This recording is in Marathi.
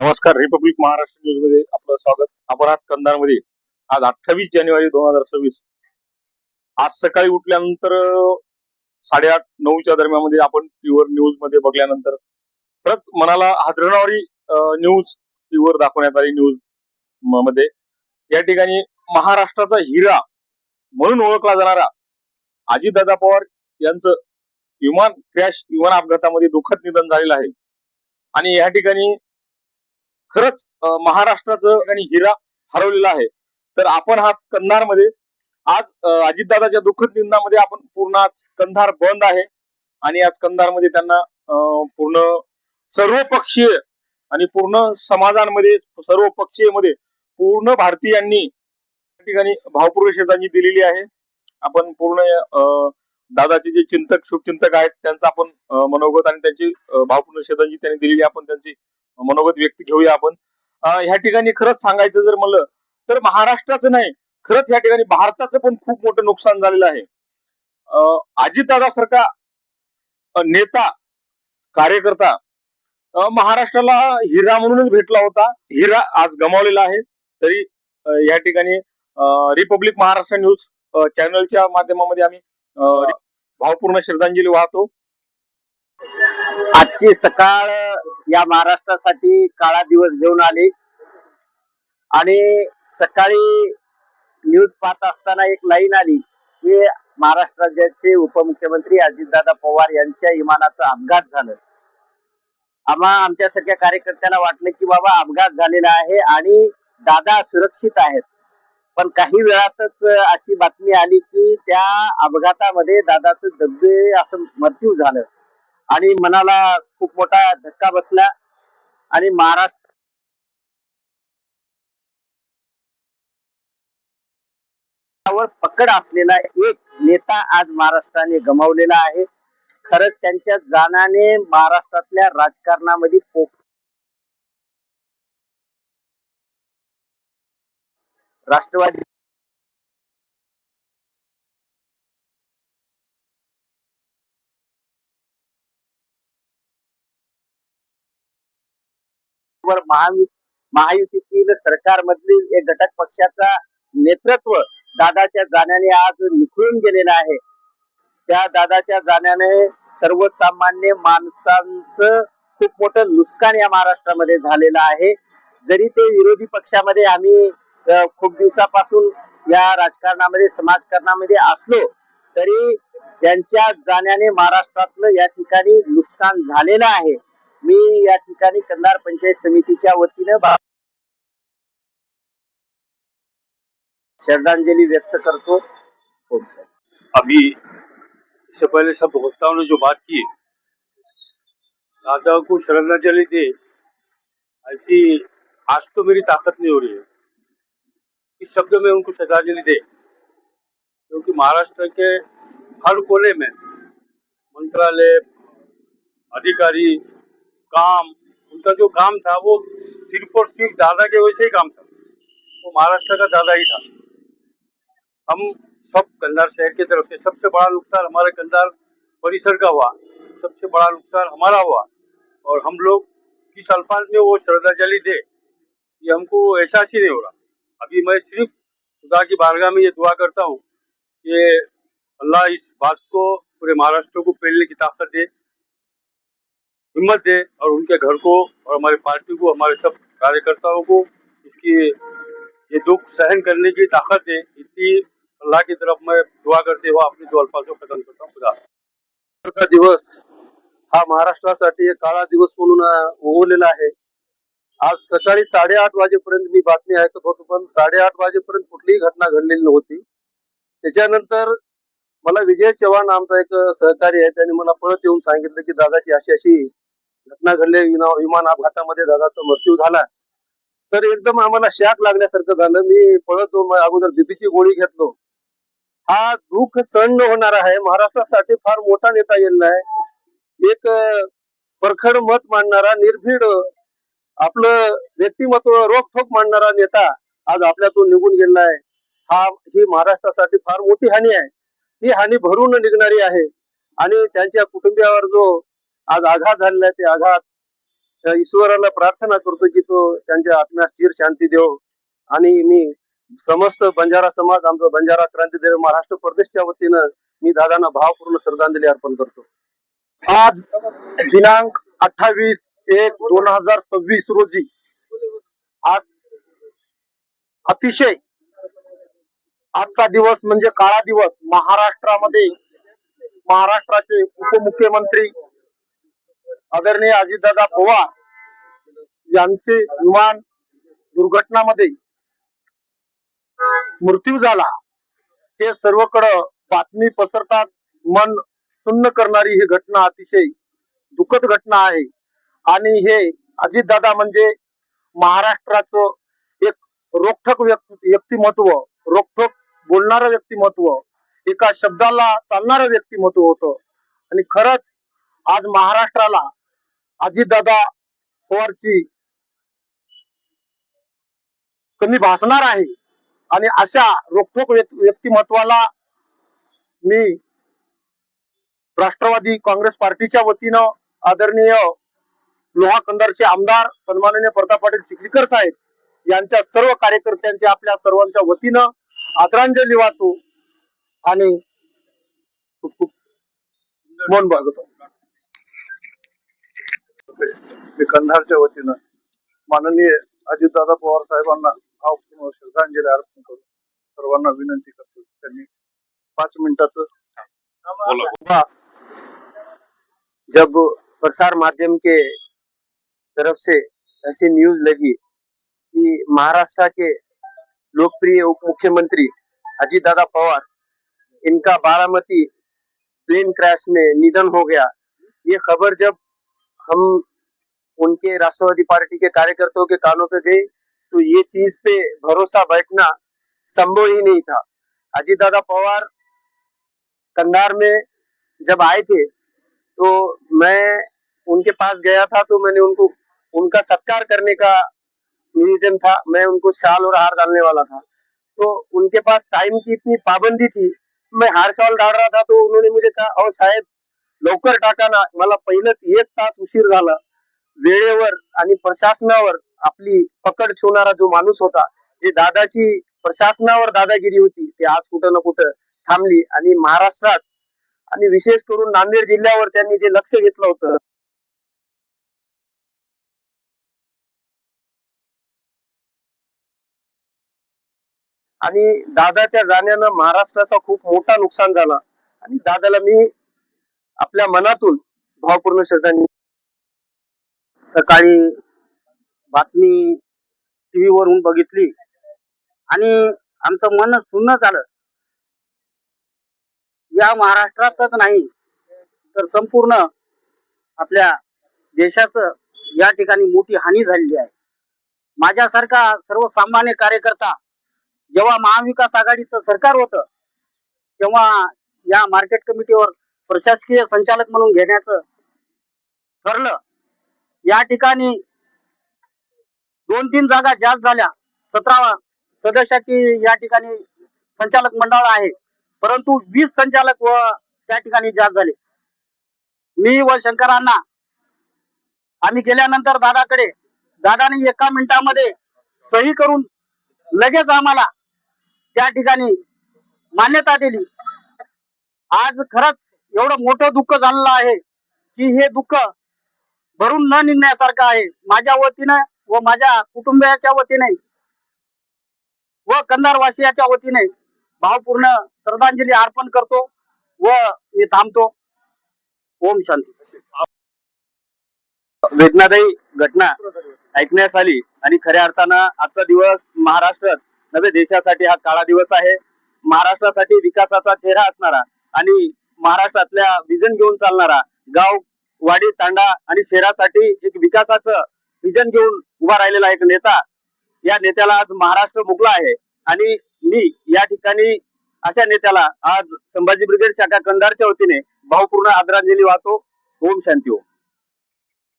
नमस्कार रिपब्लिक महाराष्ट्र न्यूजमध्ये आपलं स्वागत. आपण आहात कंधारमध्ये आज अठ्ठावीस जानेवारी दोन हजार सव्वीस. आज सकाळी उठल्यानंतर साडेआठ नऊच्या दरम्यान आपण टीव्हीवर न्यूजमध्ये बघल्यानंतर खरंच मनाला हादरणारी न्यूज टीव्हीवर दाखवण्यात आली न्यूजमध्ये. या ठिकाणी महाराष्ट्राचा हिरा म्हणून ओळखला जाणारा अजितदादा पवार यांचं विमान क्रॅश विमान अपघातामध्ये दुःखद निधन झालेलं आहे. आणि या ठिकाणी खरंच महाराष्ट्राचं आणि हिरा हरवलेला आहे. तर आपण हा कंधारमध्ये आज अजितदादाच्या दुःखद निंदामध्ये आपण पूर्ण आज कंधार बंद आहे. आणि आज कंधारमध्ये त्यांना पूर्ण सर्व पक्षीय आणि पूर्ण समाजांमध्ये सर्व पक्षीयमध्ये पूर्ण भारतीयांनी या ठिकाणी भावपूर्ण श्रद्धांजली दिलेली आहे. आपण पूर्ण अं, दादाचे जे चिंतक शुभचिंतक आहेत त्यांचा आपण मनोगत आणि त्यांची भावपूर्ण श्रद्धांजली त्यांनी दिलेली आहे. आपण त्यांची मनोगत व्यक्त घेऊया आपण. ह्या ठिकाणी खरंच सांगायचं जर म्हणलं तर महाराष्ट्राचं नाही खरंच या ठिकाणी भारताचं पण खूप मोठं नुकसान झालेलं आहे. अजितदादा सारखा नेता कार्यकर्ता महाराष्ट्राला हिरा म्हणूनच भेटला होता. हिरा आज गमावलेला आहे. तरी या ठिकाणी रिपब्लिक महाराष्ट्र न्यूज चॅनलच्या माध्यमामध्ये आम्ही अं, भावपूर्ण श्रद्धांजली वाहतो. आजची सकाळ या महाराष्ट्रासाठी काळा दिवस घेऊन आली. आणि सकाळी न्यूज पाहत असताना एक लाईन आली की महाराष्ट्र राज्याचे उपमुख्यमंत्री अजितदादा पवार यांच्या विमानाचा अपघात झालं. आम्हा आमच्यासारख्या कार्यकर्त्याला वाटलं की बाबा अपघात झालेला आहे आणि दादा सुरक्षित आहेत. पण काही वेळातच अशी बातमी आली की त्या अपघातामध्ये दादाचं दबे असं मृत्यू झालं. आणि मनाला खूप मोठा धक्का बसला. आणि महाराष्ट्र पकड असलेला एक नेता आज महाराष्ट्राने गमावलेला आहे. खरंच त्यांच्या जाण्याने महाराष्ट्रातल्या राजकारणामध्ये पोप राष्ट्रवादी वर महायु महायुतीतील सरकारमधील एक घटक पक्षाचा नेतृत्व दादाच्या जाण्याने आज निखळून गेलेलं आहे. त्या दादाच्या जाण्याने सर्वसामान्य माणसांचं खूप मोठं नुकसान या महाराष्ट्रामध्ये झालेलं आहे. जरी ते विरोधी पक्षामध्ये आम्ही खूप दिवसापासून या राजकारणामध्ये समाजकारणामध्ये असलो तरी त्यांच्या जाण्याने महाराष्ट्रातलं या ठिकाणी नुकसान झालेलं आहे. मी या ठिकाणी कंधार पंचायत समितीच्या वतीनं श्रद्धांजली व्यक्त करतो. अभी इससे पहले सब वक्ताओं ने जो बात की दादा को श्रद्धांजलि दे, ऐसी आज तो मेरी ताकत नहीं हो रही है। इस शब्द में उनको श्रद्धांजलि दे, क्योंकि महाराष्ट्र के हर कोने में मंत्रालय, अधिकारी काम उनका जो काम था, वो सिर्फ़ और सिर्फ़ दादा के वजह से ही काम था। वो महाराष्ट्र का दादा ही था। हम सब कंधार शहर की तरफ़ से, सबसे बड़ा नुकसान हमारे कंधार परिसर का हुआ। सबसे बड़ा नुकसान हमारा हुआ। और हम लोग किस अल्फाज में वो श्रद्धांजलि दे, ये हमको एहसास ही नहीं हो रहा। अभी मैं सिर्फ़ खुदा की बारगाह में ये दुआ करता हूँ कि अल्लाह इस बात को पूरे महाराष्ट्र को पेलने की ताकत दे हिम्मत दे और उनके घर को और हमारी पार्टी को हमारे सब कार्यकर्ताओं को इसकी ये दुख सहन करने की ताकत दे। इतनी अल्लाह की तरफ मैं दुआ करते हुए अपने दो अल्फाजों खत्म करता हूँ। खुदा। दिवस हा महाराष्ट्रासाठी एक काळा दिवस म्हणून उगवलेला आहे. आज सकाळी साडेआठ वाजेपर्यंत मी बातमी ऐकत होतो पण साडेआठ वाजेपर्यंत कुठलीही घटना घडलेली नव्हती. त्याच्यानंतर मला विजय चव्हाण आमचा एक सहकारी आहे त्याने मला परत येऊन सांगितलं की दादाची अशी अशी घटना घडली विना- विमान अपघातामध्ये दादाचा मृत्यू झाला. तर एकदम आम्हाला शाक लागल्यासारखं झालं. मी पळत जाऊन अगोदर बीपीची गोळी घेतलो. हा दुःख सहन न होणार आहे. महाराष्ट्रासाठी फार मोठा नेता गेलेला आहे एक परखड मत मांडणारा निर्भीड आपलं व्यक्तिमत्व रोखोक मांडणारा नेता आज आपल्यातून निघून गेलेला आहे. हा ही महाराष्ट्रासाठी फार मोठी हानी आहे. ही हानी भरून निघणारी आहे. आणि त्यांच्या कुटुंबियावर जो आज आघात झालेला आहे ते आघात. त्या ईश्वराला प्रार्थना करतो की तो त्यांच्या आत्म्यास स्थिर शांती देव. आणि मी समस्त बंजारा समाज आमचा बंजारा क्रांती महाराष्ट्र प्रदेशच्या वतीनं मी दादांना भावपूर्ण श्रद्धांजली अर्पण करतो. आज दिनांक अठ्ठावीस एक दोन हजार सव्वीस रोजी आज अतिशय आजचा दिवस म्हणजे काळा दिवस. महाराष्ट्रामध्ये महाराष्ट्राचे उपमुख्यमंत्री आदरणीय अजितदादा पवार यांचे विमान दुर्घटनामध्ये मृत्यू झाला. हे सर्वकडं बातमी पसरताच मन सुन्न करणारी ही घटना अतिशय दुःखद घटना आहे. आणि हे अजितदादा म्हणजे महाराष्ट्राचं एक रोखठोक व्यक्- व्यक्तिमत्व रोखठोक बोलणारं व्यक्तिमत्व एका शब्दाला चालणारं व्यक्तिमत्व होतं. आणि खरंच आज महाराष्ट्राला अजितदादा पवारची कमी भासणार आहे. आणि अशा रोखोक व्यक्तिमत्वाला मी राष्ट्रवादी काँग्रेस पार्टीच्या वतीनं आदरणीय लोहा कंदारचे आमदार सन्माननीय प्रताप पाटील चिखलीकर साहेब यांच्या सर्व कार्यकर्त्यांचे आपल्या सर्वांच्या वतीनं आदरांजली वाहतो आणि खूप खूप मौन बाळगतो मी कंधारच्या वतीनं माननीय अजितदादा पवार भावपूर्ण श्रद्धांजली अर्पण करू सर्वांना विनंती करतो पाच मिनिटाचं जब प्रसार माध्यम के तरफ़ से ऐसी न्यूज़ लगी कि महाराष्ट्र के लोकप्रिय उप मुख्यमंत्री अजीत दादा पवार इनका बारामती प्लेन क्रैश में निधन हो गया ये खबर जब हम उनके राष्ट्रवादी पार्टी के कार्यकर्ताओं के कानों पे गए तो ये चीज़ पे भरोसा बैठना संभव ही नहीं था। अजीत दादा पवार कंधार में जब आए थे तो मैं उनके पास गया था तो मैंने उनको, उनका सत्कार करने का निवेदन था, मैं उनको शाल और हार डालने वाला था। तो उनके पास टाइम की इतनी पाबंदी थी, मैं हार शाल डाल रहा था तो उन्होंने मुझे कहा, और साहेब लवकर टाका ना मला पहिलंच एक तास उशीर झाला. वेळेवर आणि प्रशासनावर आपली पकड ठेवणारा जो माणूस होता जे दादाची प्रशासनावर दादागिरी होती ते आज कुठं ना कुठं थांबली. आणि महाराष्ट्रात आणि विशेष करून नांदेड जिल्ह्यावर त्यांनी जे लक्ष घेतलं होतं आणि दादाच्या जाण्यानं महाराष्ट्राचा खूप मोठा नुकसान झाला. आणि दादाला मी आपल्या मनातून भावपूर्ण श्रद्धांनी सकाळी बातमी टीव्ही वरून बघितली आणि आमचं मन सुन्न झालं. या महाराष्ट्रातच नाही तर संपूर्ण आपल्या देशाचं या ठिकाणी मोठी हानी झालेली आहे. माझ्यासारखा सर्वसामान्य कार्यकर्ता जेव्हा महाविकास आघाडीचं सरकार होतं तेव्हा या मार्केट कमिटीवर प्रशासकीय संचालक म्हणून घेण्याचं ठरलं. या ठिकाणी दोन तीन जागा जास्त झाल्या. सतरा सदस्याची या ठिकाणी संचालक मंडळ आहे. परंतु वीस संचालक व त्या ठिकाणी जास्त झाले. मी व शंकरांना आम्ही गेल्यानंतर दादाकडे दादाने एका मिनिटामध्ये सही करून लगेच आम्हाला त्या ठिकाणी मान्यता दिली. आज खरंच एवढं मोठं दुःख झालेलं आहे की हे दुःख भरून न निघण्यासारखं आहे. माझ्या वतीनं व माझ्या कुटुंबियाच्या वतीने व कंधारवासियाच्या वतीने भावपूर्ण श्रद्धांजली अर्पण करतो व मी थांबतो. ओम शांती. वेदनादायी घटना ऐकण्यास आली आणि खऱ्या अर्थानं आजचा दिवस महाराष्ट्र नव्हे देशासाठी हा काळा दिवस आहे. महाराष्ट्रासाठी विकासाचा चेहरा असणारा आणि महाराष्ट्रातल्या विजन घेऊन चालणारा गाव वाडी तांडा आणि शहरासाठी एक विकासाचं विजन घेऊन उभा राहिलेला एक नेता. या नेत्याला आज महाराष्ट्र मुकला आहे. आणि मी या ठिकाणी अशा नेत्याला आज संभाजी ब्रिगेड शाखा कंधारच्या वतीने भावपूर्ण आदरांजली वाहतो. ओम शांती ओम.